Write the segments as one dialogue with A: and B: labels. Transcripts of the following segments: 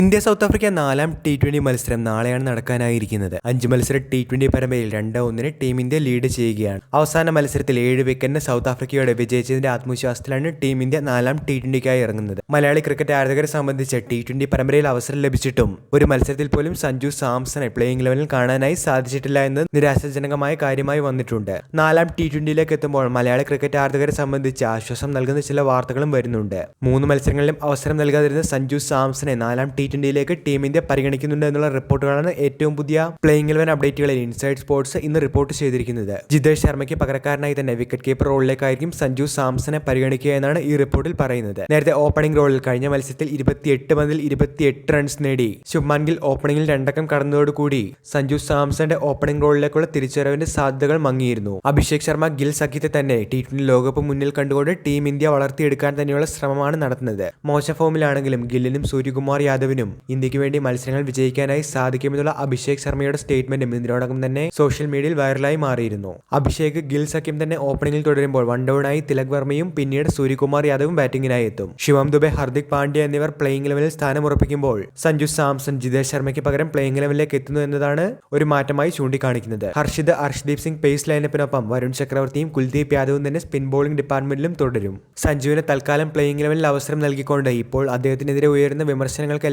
A: India South Africa നാലാം T twenty മത്സരം നാളെയാണ് നടക്കാനായിരിക്കുന്നത്. അഞ്ച് മത്സര ടി ട്വന്റി പരമ്പരയിൽ രണ്ട് ഒന്നിന് ടീം ഇന്ത്യ ലീഡ് ചെയ്യുകയാണ്. അവസാന മത്സരത്തിൽ ഏഴ് വിക്കറ്റിന് സൗത്ത് ആഫ്രിക്കയോട് വിജയിച്ചതിന്റെ ആത്മവിശ്വാസത്തിലാണ് ടീം ഇന്ത്യ നാലാം ടി ട്വന്റിക്കായി ഇറങ്ങുന്നത്. മലയാളി ക്രിക്കറ്റ് ആരാധകരെ സംബന്ധിച്ച് ടി ട്വന്റി പരമ്പരയിൽ അവസരം ലഭിച്ചിട്ടും ഒരു മത്സരത്തിൽ പോലും സഞ്ജു സാംസണെ പ്ലേയിങ് ലെവലിൽ കാണാനായി സാധിച്ചിട്ടില്ല എന്ന് നിരാശാജനകമായ കാര്യമായി വന്നിട്ടുണ്ട്. നാലാം ടി ട്വന്റിയിലേക്ക് എത്തുമ്പോൾ മലയാളി ക്രിക്കറ്റ് ആരാധകരെ സംബന്ധിച്ച് ആശ്വാസം നൽകുന്ന ചില വാർത്തകളും വരുന്നുണ്ട്. മൂന്ന് മത്സരങ്ങളിലും അവസരം നൽകാതിരുന്ന സഞ്ജു സാംസണെ നാലാം ടി ട്വന്റിയിലേക്ക് ടീം ഇന്ത്യ പരിഗണിക്കുന്നുണ്ട് എന്നുള്ള റിപ്പോർട്ടുകളാണ് ഏറ്റവും പുതിയ പ്ലേയിങ് ഇലവൻ അപ്ഡേറ്റുകളിൽ ഇൻസൈഡ് സ്പോർട്സ് ഇന്ന് റിപ്പോർട്ട് ചെയ്തിരിക്കുന്നത്. ജിതേഷ് ശർമ്മയ്ക്ക് പകരക്കാരനായി തന്നെ വിക്കറ്റ് കീപ്പർ റോളിലേക്കായിരിക്കും സഞ്ജു സാംസനെ പരിഗണിക്കുക എന്നാണ് ഈ റിപ്പോർട്ടിൽ പറയുന്നത്. നേരത്തെ ഓപ്പണിംഗ് റോളിൽ കഴിഞ്ഞ മത്സരത്തിൽ ഇരുപത്തിയെട്ട് മതിൽ ഇരുപത്തിയെട്ട് റൺസ് നേടി. ശുഭ്മാൻ ഗിൽ ഓപ്പണിംഗിൽ രണ്ടക്കം കടന്നതോടുകൂടി സഞ്ജു സാംസന്റെ ഓപ്പണിംഗ് റോളിലേക്കുള്ള തിരിച്ചുവരവിന്റെ സാധ്യതകൾ മങ്ങിയിരുന്നു. അഭിഷേക് ശർമ്മ ഗിൽ സഖ്യത്തെ തന്നെ ടി ട്വന്റി ലോകകപ്പ് മുന്നിൽ കണ്ടുകൊണ്ട് ടീം ഇന്ത്യ വളർത്തിയെടുക്കാൻ തന്നെയുള്ള ശ്രമമാണ് നടത്തുന്നത്. മോശ ഫോമിലാണെങ്കിലും ഗില്ലിനും സൂര്യകുമാർ യാദവിനും ഇന്ത്യയ്ക്ക് വേണ്ടി മത്സരങ്ങൾ വിജയിക്കാനായി സാധിക്കുമെന്നുള്ള അഭിഷേക് ശർമ്മയുടെ സ്റ്റേറ്റ്മെന്റും ഇതിനോടകം തന്നെ സോഷ്യൽ മീഡിയയിൽ വൈറലായി മാറിയിരുന്നു. അഭിഷേക് ഗിൽ സഖ്യം തന്നെ ഓപ്പണിംഗിൽ തുടരുമ്പോൾ വൺ ഡൗണായി തിലക് വർമ്മയും പിന്നീട് സൂര്യകുമാർ യാദവും ബാറ്റിംഗിനായി എത്തും. ശിവം ദുബെ ഹർദിക് പാണ്ഡ്യ എന്നിവർ പ്ലേയിംഗ് ലെവലിൽ സ്ഥാനമുറപ്പിക്കുമ്പോൾ സഞ്ജു സാംസൺ ജിതേഷ് ശർമ്മയ്ക്ക് പകരം പ്ലേയിംഗ് ലെവലിലേക്ക് എത്തുന്നു എന്നതാണ് ഒരു മാറ്റമായി ചൂണ്ടിക്കാണിക്കുന്നത്. ഹർഷിത് അർഷ്ദീപ് സിംഗ് പേസ് ലൈനപ്പിനൊപ്പം വരുൺ ചക്രവർത്തിയും കുൽദീപ് യാദവും തന്നെ സ്പിൻ ബോളിംഗ് ഡിപ്പാർട്ട്മെന്റിലും തുടരും. സഞ്ജുവിന് തൽക്കാലം പ്ലേയിംഗ് ലെവലിൽ അവസരം നൽകിക്കൊണ്ട് ഇപ്പോൾ അദ്ദേഹത്തിനെതിരെ ഉയരുന്ന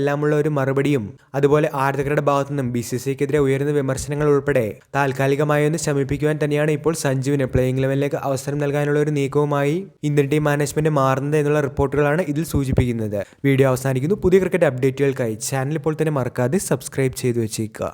A: വിമർശനങ്ങൾക്കെല്ലാമുള്ള ഒരു മറുപടിയും. അതുപോലെ ആരാധകരുടെ ഭാഗത്തു നിന്നും ബി സി സിക്കെതിരെ ഉയരുന്ന വിമർശനങ്ങൾ ഉൾപ്പെടെ താൽക്കാലികമായി ഒന്ന് ശമിപ്പിക്കുവാൻ തന്നെയാണ് ഇപ്പോൾ സഞ്ജുവിന് പ്ലേയിംഗ് ലെവലിലേക്ക് അവസരം നൽകാനുള്ള ഒരു നീക്കവുമായി ഇന്ത്യൻ ടീം മാനേജ്മെന്റ് മാറുന്നത് എന്നുള്ള റിപ്പോർട്ടുകളാണ് ഇതിൽ സൂചിപ്പിക്കുന്നത്. വീഡിയോ അവസാനിക്കുന്നു. പുതിയ ക്രിക്കറ്റ് അപ്ഡേറ്റുകൾക്കായി ചാനൽ ഇപ്പോൾ തന്നെ മറക്കാതെ സബ്സ്ക്രൈബ് ചെയ്തു വെച്ചേക്കുക.